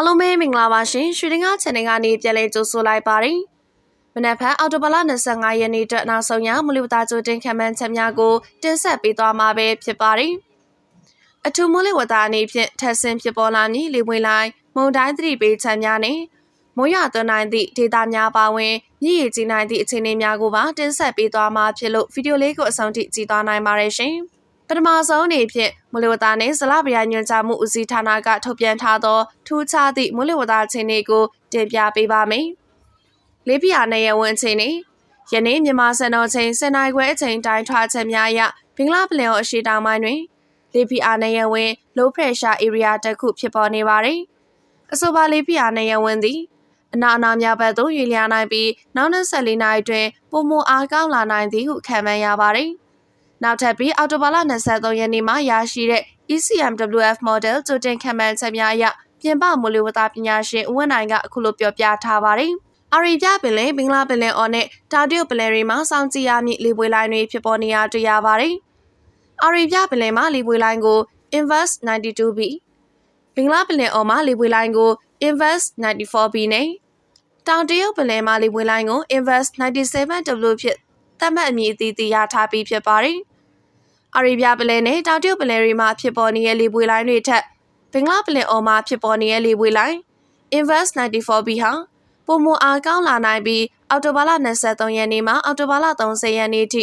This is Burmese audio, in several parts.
အားလုံးပဲမင်္ဂလာပါရှင်ရွှေဒင်္ဂ channel ကနေပြန်လည်ကြိုဆိုလိုက်ပါတယ်မနက်ဖြန်အော်တိုဘလ25ရက်နေ့အတွက်နောက်ဆုံးရမူလဝတ္တကြိုတင်ခံမှန်းချက်များကိုတင်ဆက်ပေးသွားမှာပဲဖြစ်ပါတယ်အထူးမူလဝတ္တအနေဖြင့်ထပ်ဆင့်ဖြစ်ပေါ်လာမည်လေပွေလိုက်မုန်တိုင်းသတိပေးချက်များနဲ့မိုးရွာသွန်းနိုင်သည့်ဒေတာများပါဝင်မြည်ရည်ကြီးနိုင်သည့်အခြေအနေများကိုပါတင်ဆက်ပေးသွားမှာဖြစ်လို့ဗီဒီယိုလေးကိုအဆုံးထိကြည့်သွားနိုင်ပါတယ်ရှင်။ ပထမဆုံးအနေဖြင့်မူလဝတာနှင့်ဇလဗျာညွှန်ကြားမှုဦးစီးဌာနကထုတ်ပြန်ထားသောထူးခြားသည့်မူလဝတာအခြေအနေကိုတင်ပြပေးပါမယ်။လေးပြာနယ်ရဝန်အခြေအနေယနေ့မြန်မာစံတော်ချိန်စနေခွဲအချိန်တိုင်းထွာချက်များအရဘင်္ဂလားပလင်အော်အရှေ့တောင်ပိုင်းတွင်လေးပြာနယ်ရဝန် low pressure area တစ်ခုဖြစ်ပေါ်နေပါသည်။အဆိုပါလေးပြာနယ်ရဝန်သည်အနာအနာများဘက်သို့ရွေ့လျားနိုင်ပြီးနောက်24နာရီတွင်ပုံမအားကောင်းလာနိုင်သည်ဟုခံမှန်းရပါသည်။ နောက်ထပ်ပြီးအော်တိုဘာလ23ရက်နေ့မှာရရှိတဲ့ ECMWF model ကြိုတင်ခံမှန်းချက်များအရပြင်ပမူလဝတ္တပညာရှင်ဦးဝင်းနိုင်ကအခုလိုပြောပြထားပါတယ်။အာရီပြပင်လယ်ဘင်္ဂလားပင်လယ်အော်နဲ့တာတရုတ်ပင်လယ်တွေမှာစောင့်ကြည့်ရမည့်လေပွေလိုင်းတွေဖြစ်ပေါ်နေရတွေ့ရပါတယ်။အာရီပြပင်လယ်မှာလေပွေလိုင်းကို Invest 92B ဘင်္ဂလားပင်လယ်အော်မှာလေပွေလိုင်းကို Invest 94B နဲ့တောင်တရုတ်ပင်လယ်မှာလေပွေလိုင်းကို Invest 97W ဖြစ်သတ်မှတ်အမည်အသီးသီးရထားပြီးဖြစ်ပါတယ်။ အာရေဗျပလယ်နဲ့တောင်တရုတ်ပလယ်တွေမှာဖြစ်ပေါ်နေတဲ့လေပွေလိုင်းတွေထက်ဘင်္ဂလားပလယ်အော်မှာဖြစ်ပေါ်နေတဲ့လေပွေလိုင်း Invest 94B ဟာပုံမအားကောင်းလာနိုင်ပြီးအော်တိုဘာလ23ရက်နေ့မှအော်တိုဘာလ30ရက်နေ့ထိ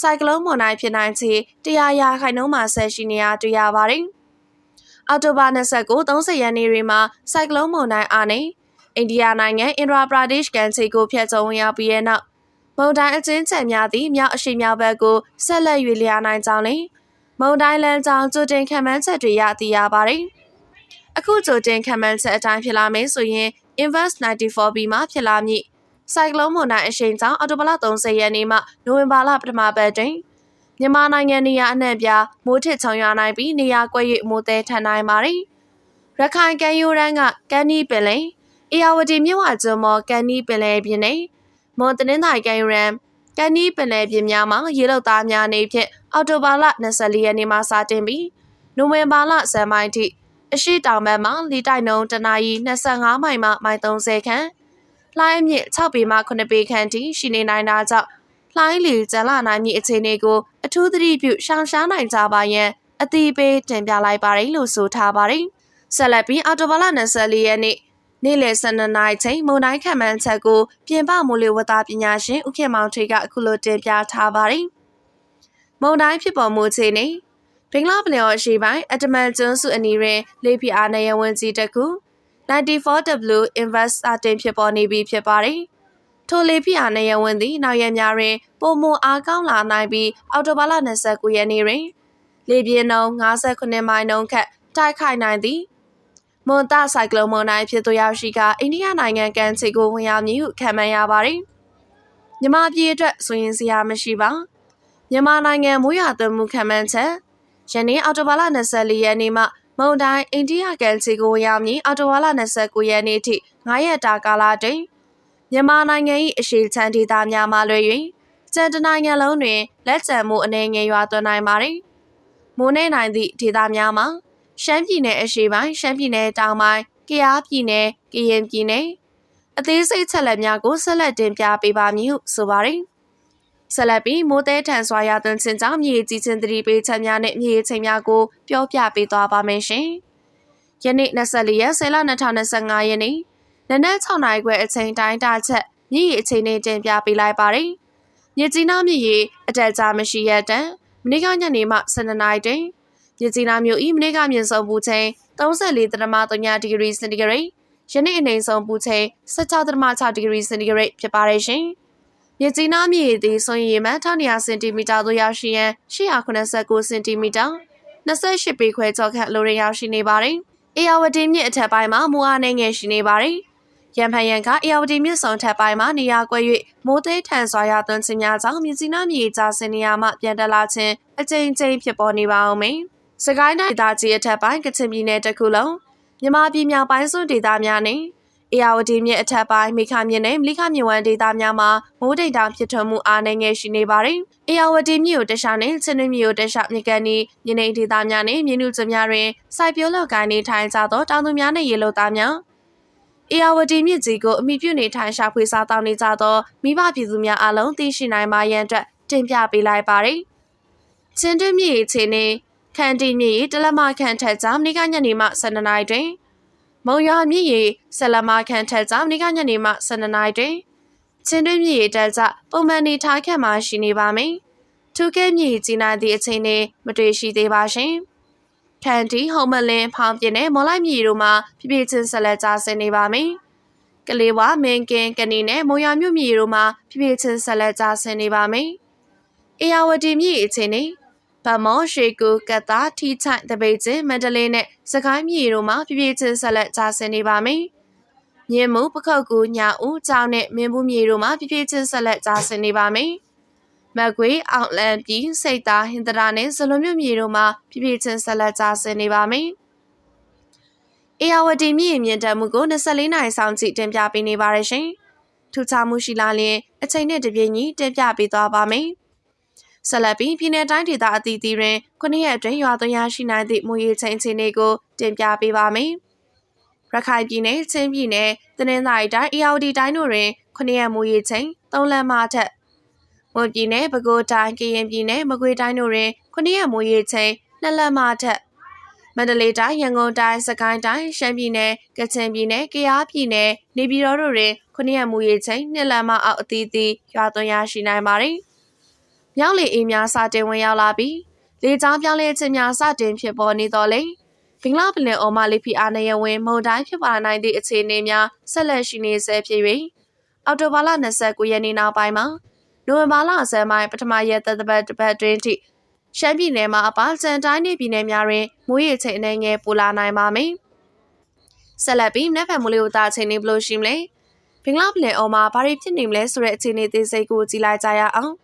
စိုက်ကလုန်းမွန်တိုင်းဖြစ်နိုင်ချေ100ရာခိုင်နှုန်းမှာဆက်ရှိနေရတွေ့ရပါတယ်။အော်တိုဘာ29 30ရက်နေ့တွေမှာစိုက်ကလုန်းမွန်တိုင်းအားနဲ့အိန္ဒိယနိုင်ငံအင်ဒရာပရာဒေ့ရှ်ကန်စီကိုဖျက်ချော်ဝင်ရောက်ပြီးတဲ့နောက် မုန်တိုင်းအချင်းချံများသည့်မြောက်အရှိမြောက်ဘက်ကိုဆက်လက်၍လျာနိုင်ကြောင်းလည်းမုန်တိုင်းလမ်းကြောင်းကြိုတင်ခံမှန်းချက်တွေရသိရပါတယ်။အခုကြိုတင်ခံမှန်းချက်အတိုင်းဖြစ်လာမယ်ဆိုရင် Invest 94B မှာဖြစ်လာမည့်စိုက်ကလုန်းမုန်တိုင်းအရှိန်ကြောင့်အော်တိုဘလ30ရက်နေ့မှနိုဝင်ဘာလပထမပတ်တွင်မြန်မာနိုင်ငံနေရာအနှံ့ပြမိုးထစ်ချုံရွာနိုင်ပြီးနေရာကွက်၍မိုးသည်ထန်နိုင်ပါတယ်။ရခိုင်ကမ်းရိုးတန်းကကန်နီပင်လယ်အေယာဝတီမြစ်ဝကျွန်းမော်ကန်နီပင်လယ်ပြင်နဲ့ မွန်တနင်္သာရီကမ်းရန်ကန်နီးပင်လယ်ပြင်များမှာရေလုတ်သားများနေဖြင့်အော်တိုဘာလ24ရက်နေ့မှစတင်ပြီးနိုဝင်ဘာလ10မိုင်ထိအရှိတောင်ဘက်မှလီတိုက်နှုန်းတနာရီ25မိုင်မှမိုင်30ခန့်လှိုင်းအမြင့်6ပေမှ9ပေခန့်ထိရှိနေနိုင်တာကြောင့်လှိုင်းလီကျန်လာနိုင်မည့်အခြေအနေကိုအထူးသတိပြုရှောင်ရှားနိုင်ကြပါရန်အတိပေးတင်ပြလိုက်ပါတယ်လို့ဆိုထားပါတယ်ဆက်လက်ပြီးအော်တိုဘာလ24ရက်နေ့ နေ့လယ်12နာရီချိန်မုန်တိုင်းခံမှန်းချက်ကိုပြင်ပမိုးလေဝသပညာရှင်ဦးခင်မောင်ထွေကအခုလိုတင်ပြထားပါတယ်။မုန်တိုင်းဖြစ်ပေါ်မှုခြေနေဘင်္ဂလားပလင်ော်ရှိပိုင်းအတမန်ကျွန်းစုအနီးတွင်လေပြအားနယဝန်ကြီးတစ်ခု 94W Invest အတင်ဖြစ်ပေါ်နေပြီဖြစ်ပါတယ်။ထိုလေပြအားနယဝန်သည်နောက်ရက်များတွင်ပုံမအားကောင်းလာနိုင်ပြီးအော်တိုဘာလ29ရက်နေ့တွင်လေပြင်းနှုန်း58မိုင်နှုန်းခန့်တိုက်ခိုက်နိုင်သည် မွန်တာဆိုင်ကလုန်မုန်တိုင်းဖြစ်သူရောက်ရှိကအိန္ဒိယနိုင်ငံကန်ချီကိုဝင်ရောက်မည်ဟုခံမှန်းရပါတယ်။မြန်မာပြည်အတွက်ဆိုရင်စရာမရှိပါ။မြန်မာနိုင်ငံမိုးရွာသွန်းမှုခံမှန်းချက်ယနေ့အော်တိုဘာလ24ရက်နေ့မှမုန်တိုင်းအိန္ဒိယကန်ချီကိုဝင်ရောက်မည်အော်တိုဘာလ29ရက်နေ့ထိ9ရက်တာကာလတွင်မြန်မာနိုင်ငံ၏အရှေ့ချမ်းဒေသများမှလွှဲ၍ကျန်တနိုင်ငံလုံးတွင်လက်ကျန်မှုအနေငယ်ရွာသွန်းနိုင်ပါသည်။မိုးနေနိုင်သည့်ဒေသများမှာ ရှမ်းပြည်နယ်အရှေ့ပိုင်းရှမ်းပြည်နယ်တောင်ပိုင်းကယားပြည်နယ်ကရင်ပြည်နယ်အသေးစိတ်ချက်လက်များကိုဆက်လက်တင်ပြပေးပါမည်ဟုဆိုပါတယ်ဆက်လက်ပြီးမိုးတဲထန်စွာရသွန်းခြင်းကြောင့်မြေကြီးချင်းသတိပေးချက်များနဲ့မြေချိန်များကိုပြောပြပေးသွားပါမယ်ရှင်။ယနေ့24ရက်10လ2025ရက်နေ့နနက်6နာရီခွဲအချိန်တိုင်းတာချက်မြေကြီးအချိန်နဲ့တင်ပြပေးလိုက်ပါတယ်။မြေကြီးနားမြေကြီးအတက်ကြမရှိရတဲ့မနေ့ကညနေမှ12နာရီတွင် မြစ်ကြီးနားမြို့၏မနေ့ကမြင့်ဆုံးပူချိန်34.3ဒီဂရီစင်တီဂရိတ်ယနေ့အနေဆုံးပူချိန်16.6ဒီဂရီစင်တီဂရိတ်ဖြစ်ပါတယ်ရှင်။မြစ်ကြီးနားမြေသည်ဆိုရင်ရေမှန်1200စင်တီမီတာသို့ရောက်ရှိရန်889စင်တီမီတာ28ပေခွဲကျော်ခန့်လိုရရောက်ရှိနေပါတယ်။အေယာဝတီမြစ်အထက်ပိုင်းမှာမူအားနေငယ်ရှိနေပါတယ်။ရန်ဖန်ရန်ကအေယာဝတီမြစ်ဆောင်ထက်ပိုင်းမှာနေရာကွက်၍မိုးသေးထန်စွာရသွန်းခြင်းများကြောင့်မြစ်ကြီးနားမြေကြားစင်နေရာမှပြန်တက်လာခြင်းအကြိမ်ကြိမ်ဖြစ်ပေါ်နေပါအောင်မယ်။ စကိုင်းတိုင်းဒေသကြီးအထက်ပိုင်းကချင်ပြည်နယ်တစ်ခုလုံးမြန်မာပြည်မြောက်ပိုင်းစွန်းဒေသများနဲ့အေယာဝတီမြစ်အထက်ပိုင်းမိခမြစ်နဲ့မလိခမြစ်ဝမ်းဒေသများမှာမိုးတိမ်တောင်ဖြစ်ထွန်းမှုအားနည်းငယ်ရှိနေပါတယ်။အေယာဝတီမြစ်ကိုတခြားနဲ့ချင်းတွင်းမြစ်ကိုတခြားမြစ်ကန်ဤမြင်းနေဒေသများနဲ့မြင်းနုကျများတွင်စိုက်ပျိုးလောက်ကိုင်းနေထိုင်ကြသောတောင်သူများနဲ့ရေလိုသားများအေယာဝတီမြစ်ကြီးကိုအမိပြုနေထိုင်ရှာဖွေစားတောင်းနေကြသောမိဘပြည်သူများအားလုံးသိရှိနိုင်ပါရန်အတွက်တင်ပြပေးလိုက်ပါတယ်။ချင်းတွင်းမြစ်ရေချင်းနေ ခန်တီမြစ်ရေတလက်မခန့်ထက်ကြောင့်မိကညနေမှ12နာရီတွင်မုံရွာမြစ်ရေဆလမခန့်ထက်ကြောင့်မိကညနေမှ12နာရီတွင်ချင်းတွင်းမြစ်ရေတက်ကြပုံမှန်နေထားခန့်မှရှိနေပါမယ်။ထူးကဲမြစ်ကြီးနိုင်သည့်အချိန်နဲ့မတွေ့ရှိသေးပါရှင်။ခန်တီဟုံမလင်းဖောင်ပြင်းနဲ့မော်လိုက်မြေတို့မှာပြပြချင်းဆက်လက်ကြဆင်းနေပါမယ်။ကလေးဝမင်းကင်းကနီနဲ့မိုးရမြို့မြေတို့မှာပြပြချင်းဆက်လက်ကြဆင်းနေပါမယ်။အေယာဝတီမြေအချင်းနေ ဗမော်ရွှေကူကတ်သားထီချိုင်တပိတ်ချင်းမန္တလေးနဲ့စကိုင်းမြေတို့မှာပြပြချင်းဆက်လက်ကြဆင်းနေပါမယ်။မြင်းမူပခုတ်ကူညာဦးကြောင်းနဲ့မင်းဘူးမြေတို့မှာပြပြချင်းဆက်လက်ကြဆင်းနေပါမယ်။မက်ကွေအောင်လန်ပြည်စိတ်သားဟင်္ဒရာနဲ့ဇလွန်မြို့မြေတို့မှာပြပြချင်းဆက်လက်ကြဆင်းနေပါမယ်။အေယာဝတီမြင့်မြင့်တက်မှုကို24နိုင်ဆောင်ကြည့်တင်ပြပေးနေပါရရှင်။ထူးခြားမှုရှိလာရင်အချိန်နဲ့တပြေးညီတင်ပြပေးသွားပါမယ်။ ဆက်လက်ပြီးပြည်내တိုင်းဒေသအသီးသီးတွင်ခုနှစ်ရက်အတွင်းရွာသွန်းရရှိနိုင်သည့်မူရည်ချိန်အခြေအနေကိုတင်ပြပေးပါမယ်။ရခိုင်ပြည်နယ်၊ချင်းပြည်နယ်၊တနင်္သာရီတိုင်း၊အေရဝတီတိုင်းတို့တွင်ခုနှစ်ရက်မူရည်ချိန်၃လမ်းမှထက်မွန်ပြည်နယ်ပဲခူးတိုင်းကရင်ပြည်နယ်မကွေးတိုင်းတို့တွင်ခုနှစ်ရက်မိုးရေချိန်နှစ်လက်မှထက်မန္တလေးတိုင်းရန်ကုန်တိုင်းစကိုင်းတိုင်းရှမ်းပြည်နယ်ကချင်ပြည်နယ်ကယားပြည်နယ်နေပြည်တော်တို့တွင်ခုနှစ်ရက်မိုးရေချိန်နှစ်လက်မှအောက်အသီးသီးရွာသွန်းရရှိနိုင်ပါသည်။ မြောက်လေအေးများစတင်ဝင်ရောက်လာပြီးလေကြောင်းပြောင်းလဲခြင်းများစတင်ဖြစ်ပေါ်နေတော်လေဘင်္ဂလားပင်လယ်အော်မှလေဖိအားနည်းဝင်မုန်တိုင်းဖြစ်ပါနိုင်သည့်အခြေအနေများဆက်လက်ရှိနေဆဲဖြစ်၍အော်တိုဘာလ29ရက်နေ့နောက်ပိုင်းမှာနိုဝင်ဘာလအစပိုင်းပထမရက်သက်တပတ်တစ်ပတ်တွင်ထိရှမ်းပြည်နယ်မှာအပါစံတိုင်းနေပြည်နယ်များတွင်မိုးရေချိန်အနေငယ်ပူလာနိုင်ပါမယ်။ဆက်လက်ပြီးနက်ဖက်မလေးဦးသားချိန်နေဘလို့ရှိမလဲ။ဘင်္ဂလားပလင်အော်မှာဘာတွေဖြစ်နေမလဲဆိုတဲ့အခြေအနေသေးစိတ်ကိုကြည့်လိုက်ကြရအောင်။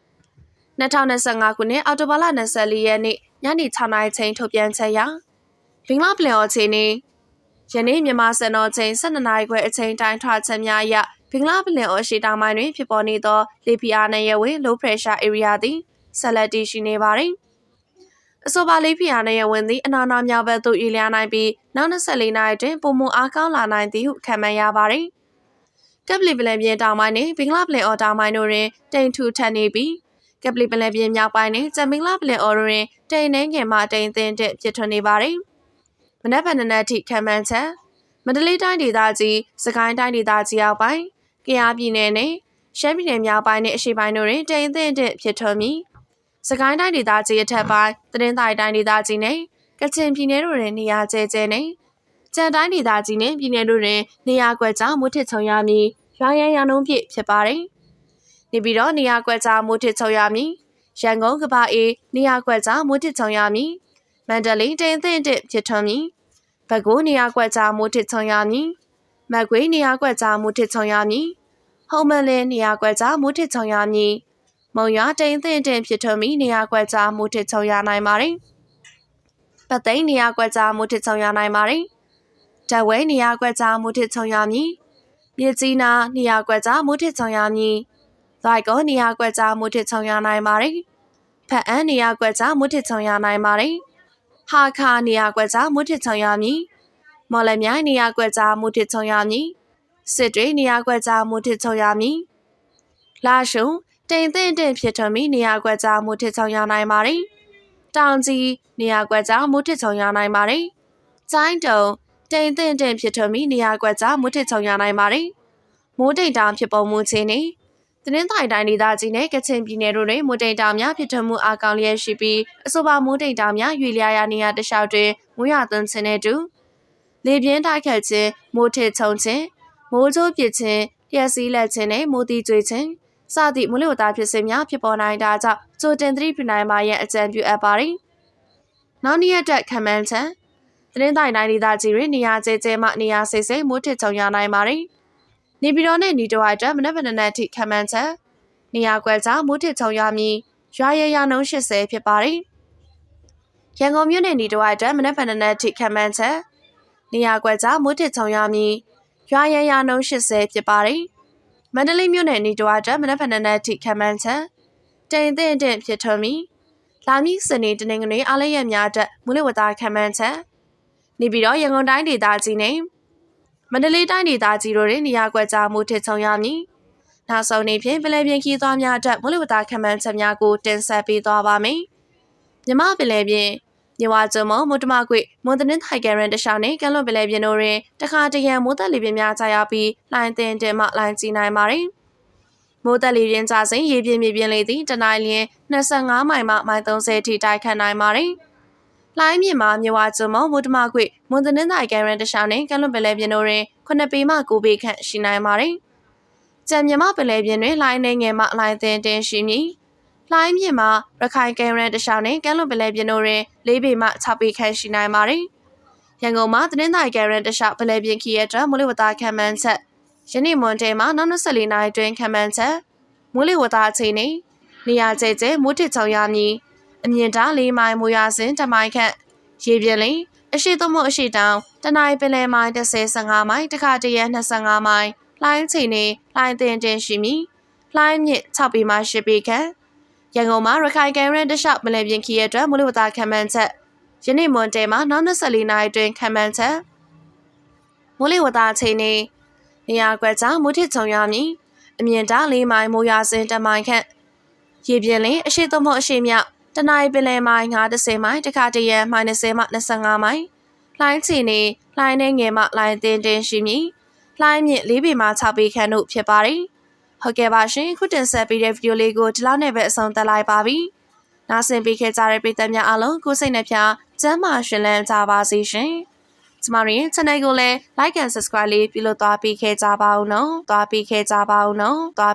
2025ခုနှစ်အောက်တိုဘာလ24ရက်နေ့ညနေ6နာရီချိန်ထုတ်ပြန်ချက်အရဘင်္ဂလားပလင်အော်ချိန်နေယနေ့မြန်မာစံတော်ချိန်12နာရီခွဲအချိန်တိုင်းထွာချက်များအရဘင်္ဂလားပင်လယ်အော်ရှေတောင်ပိုင်းတွင်ဖြစ်ပေါ်နေသောလေဖိအားနည်းရဲ့ဝင် low pressure area သည်ဆက်လက်တည်ရှိနေပါသည်အဆိုပါလေဖိအားနည်းရဲ့ဝင်သည်အနာနာမြောက်ဘက်သို့ရွေ့လျားနိုင်ပြီးနောက်24နာရီတွင်ပုံမအားကောင်းလာနိုင်သည်ဟုခန့်မှန်းရပါသည်ကပ်ပလီပလန်ပြင်းတောင်ပိုင်းနှင့်ဘင်္ဂလားပလန်အော်တောင်ပိုင်းတို့တွင်တိမ်ထူထပ်နေပြီး ကပ်ပလီပလန်ပြင်းမြောက်ပိုင်းနှင့်ဂျမင်္ဂလာပလန်အော်တွင်တိမ်နှင်းငယ်မှတိမ်သင်းတဲ့ဖြစ်ထွန်းနေပါသည်မနက်ဖြန်နက်ထိခံမှန်းချက်မန္တလေးတိုင်းဒေသကြီးစကိုင်းတိုင်းဒေသကြီးအောက်ပိုင်းကယားပြည်နယ်နဲ့ရှမ်းပြည်နယ်မြောက်ပိုင်းနဲ့အရှေ့ပိုင်းတို့တွင်တိမ်သင့်တဲ့ဖြစ်ထွန်းပြီးစကိုင်းတိုင်းဒေသကြီးအထက်ပိုင်းသတင်းတိုင်းတိုင်းဒေသကြီးနဲ့ကချင်ပြည်နယ်တို့တွင်နေရာကျဲကျဲနဲ့ကြံတိုင်းဒေသကြီးနဲ့ပြည်နယ်တို့တွင်နေရာကွက်ကြားမိုးထစ်ချုံရမည်ရွာရန်ရနှုံးပြည့်ဖြစ်ပါတယ်။ နေပြီးတော့နေရာကွက်ကြားမိုးထစ်ချုံရမည်ရန်ကုန်ကပအေးနေရာကွက်ကြားမိုးထစ်ချုံရမည်မန္တလေးတိမ်သင့်တဲ့ဖြစ်ထွန်းမည်ဘက်ကိုနေရာကွက်ကြားမိုးထစ်ချုံရမည်မက်ကွေးနေရာကွက်ကြားမိုးထစ်ချုံရမည်ဟုံမလင်းနေရာကွက်ကြားမိုးထစ်ချုံရမည်မုံရွာတိန်သင့်တင်ဖြစ်ထွန်းပြီးနေရာကွက်ကြားမိုးထစ်ချုံရနိုင်ပါတယ်။ပတ်သိန်းနေရာကွက်ကြားမိုးထစ်ချုံရနိုင်ပါတယ်။တဝဲနေရာကွက်ကြားမိုးထစ်ချုံရမည်။မြစ်ကြီးနာနေရာကွက်ကြားမိုးထစ်ချုံရမည်။ ဇိုက်ကောနေရာကွက်ကြားမိုးထစ်ချုံရနိုင်ပါတယ်။ဖက်အန်းနေရာကွက်ကြားမိုးထစ်ချုံရနိုင်ပါတယ်။ဟာခါနေရာကွက်ကြားမိုးထစ်ချုံရမည်။မော်လမြိုင်နေရာကွက်ကြားမိုးထစ်ချုံရမည်။စစ်တွေနေရာကွက်ကြားမူထစ်ချုံရမည်လာရှုံတိမ်သင့်တဲ့ဖြစ်ထွန်းပြီးနေရာကွက်ကြားမူထစ်ချုံရနိုင်ပါတယ်တောင်ကြီးနေရာကွက်ကြားမူထစ်ချုံရနိုင်ပါတယ်ကျိုင်းတုံတိမ်သင့်တဲ့ဖြစ်ထွန်းပြီးနေရာကွက်ကြားမူထစ်ချုံရနိုင်ပါတယ်မိုးတိမ်တောင်ဖြစ်ပေါ်မှုခြင်းနေ သတင်းတိုင်တိုင်းဒေသကြီးနဲ့ကချင်ပြည်နယ်တို့တွင်မိုးတိမ်တောင်များဖြစ်ထွန်းမှုအကောင်လျက်ရှိပြီးအဆိုပါမိုးတိမ်တောင်များရွေလျားရာနေရာတလျှောက်တွင်မိုးရွာသွန်းခြင်းနဲ့တူလေပြင်းတိုက်ခတ်ခြင်းမိုးထစ်ချုံခြင်းမိုးကြိုးပစ်ခြင်းလျှက်စီးလက်ခြင်းနဲ့မိုးတီးကြွေခြင်းစသည့်မလို့သားဖြစ်စဉ်များဖြစ်ပေါ်နိုင်တာကြောင့်ကြိုတင်သတိပြုနိုင်ပါရန်အကြံပြုအပ်ပါသည်။နောက်နေ့ရက်တက်ခံမှန်းချက်သတင်းတိုင်တိုင်းဒေသကြီးတွင်နေရာကျဲကျဲမှနေရာစိတ်စိတ်မိုးထစ်ချုံရနိုင်ပါသည်။ နေပြည်တော်နှင့်နီတိုဝိုက်တက်မနက်ဖြန်နက်ထိခံမှန်းချက်နေရာကွက်ကြားမိုးထစ်ချုံရမည်ရွာရရနှုံး80ဖြစ်ပါသည်။ရန်ကုန်မြို့နယ်နီတိုဝိုက်တက်မနက်ဖြန်နက်ထိခံမှန်းချက်နေရာကွက်ကြားမိုးထစ်ချုံရမည်ရွာရရနှုံး80ဖြစ်ပါတယ်။မန္တလေးမြို့နယ်နီတဝါတက်မနက်ဖန်နက်ထိခံမှန်းချက်တိမ်သင့်တဲ့ဖြစ်ထွန်းပြီးလာမည့်စနေတနင်္ဂနွေအားလရက်များတက်မူလဝတ္တခံမှန်းချက်နေပြီးတော့ရန်ကုန်တိုင်းဒေသကြီးနဲ့ မန္တလေးတိုင်းဒေသကြီးတို့တွင်နေရာကွက်ကြားမှုထစ်ချုံရမည်။နောက်ဆုံးနေ့ဖြင့်ပလဲပြင်ခီးသွားများအတွက်မိုးလေဝသခန့်မှန်းချက်များကိုတင်ဆက်ပေးသွားပါမယ်။မြမပလဲပြင်မြဝကျုံမမုတ္တမကွေမွန်တနင်ထိုင်ကရန်တခြားနဲ့ကံလွန်ပလဲပြင်တို့တွင်တခါတရံမိုးသက်လေပြင်းများကြာရပြီးလိုင်းတင်တင်မှလိုင်းကြီးနိုင်ပါရင်မိုးသက်လေပြင်းကြစဉ်ရေပြင်းမြေပြင်းလေသည်တနိုင်လျင်25မိုင်မှမိုင်30ထိတိုက်ခတ်နိုင်ပါရင် လိုင်းမြင့်မှာမြဝကျုံမမုတ္တမကွေမွန်တနင်ထိုင်ကရန်တခြားနဲ့ကံလွန်ပလဲပြင်တို့တွင်9ပေမှ9ပေခန့်ရှိနိုင်ပါရင်ကြံမြမပလဲပြင်းတွင်လိုင်းနေငယ်မှလိုင်းတင်တင်ရှိမည်။လိုင်းမြင့်မှာရခိုင်ကင်ရန်တခြားနဲ့ကမ်းလွန်ပလဲပြင်းတို့တွင်၄ပေမှ6ပေခန့်ရှိနိုင်ပါတယ်။ရန်ကုန်မှာသတင်းတိုင်ကင်ရန်တခြားပလဲပြင်းခီရဲ့အတွက်မိုးလေဝသခန့်မှန်းချက်ယနေ့မွန်တေမှာနောက်24နာရီတွင်ခန့်မှန်းချက်မိုးလေဝသအခြေအနေနေရာကျကျမိုးထစ်ချောင်ရမည် အမြင့်တာ၄မိုင်မိုးရစဉ်တမိုင်ခန့်ရေပြင်းလင်းအရှိသမုတ်အရှိတောင်တနင်္ပင်လယ်မိုင်30 15မိုင်တခါတရံ25မိုင်လိုင်းချိန်နေလိုင်းတင်တင်ရှိမည်လိုင်းမြင့်6ပေမှ10ပေခန့်ရန်ကုန်မှာရခိုင်ကန်ရန်တလျှောက်မလည်ပြင်ခီရဲ့အတွက်မိုးလေဝသခန့်မှန်းချက်ယနေ့မွန်တေမှာနောက်24နာရီတွင်ခန့်မှန်းချက်မိုးလေဝသချိန်နေနေရာကွက်ကြောင့်မိုးထစ်ချုံရမည်အမြင့်တာ၄မိုင်မိုးရစဉ်တမိုင်ခန့်ရေပြင်းလင်းအရှိသမုတ်အရှိမြောက် တနင်္ပင်လယ်မိုင်90မိုင်တခါတရံမိုင်20မှ25မိုင်လိုင်းချီနေလိုင်းနေငယ်မှလိုင်းတင်တင်ရှိမည်လိုင်းမြင့်၄ပေမှ6ပေခန့်တို့ဖြစ်ပါတယ်ဟုတ်ကဲ့ပါရှင်ခုတင်ဆက်ပေးတဲ့ဗီဒီယိုလေးကိုဒီလောက်နဲ့ပဲအဆုံးသတ်လိုက်ပါပြီနားဆင်ပေးခဲ့ကြတဲ့ပရိသတ်များအားလုံးကိုစိတ်နှပြကျမ်းမာရှင်လန်းကြပါစေရှင်ကျမတို့ရဲ့ channel ကိုလည်း like and subscribe လေးပြုလုပ်သွားပေးခဲ့ကြပါဦးနော်။သွားပေးခဲ့ကြပါဦးနော်။သွား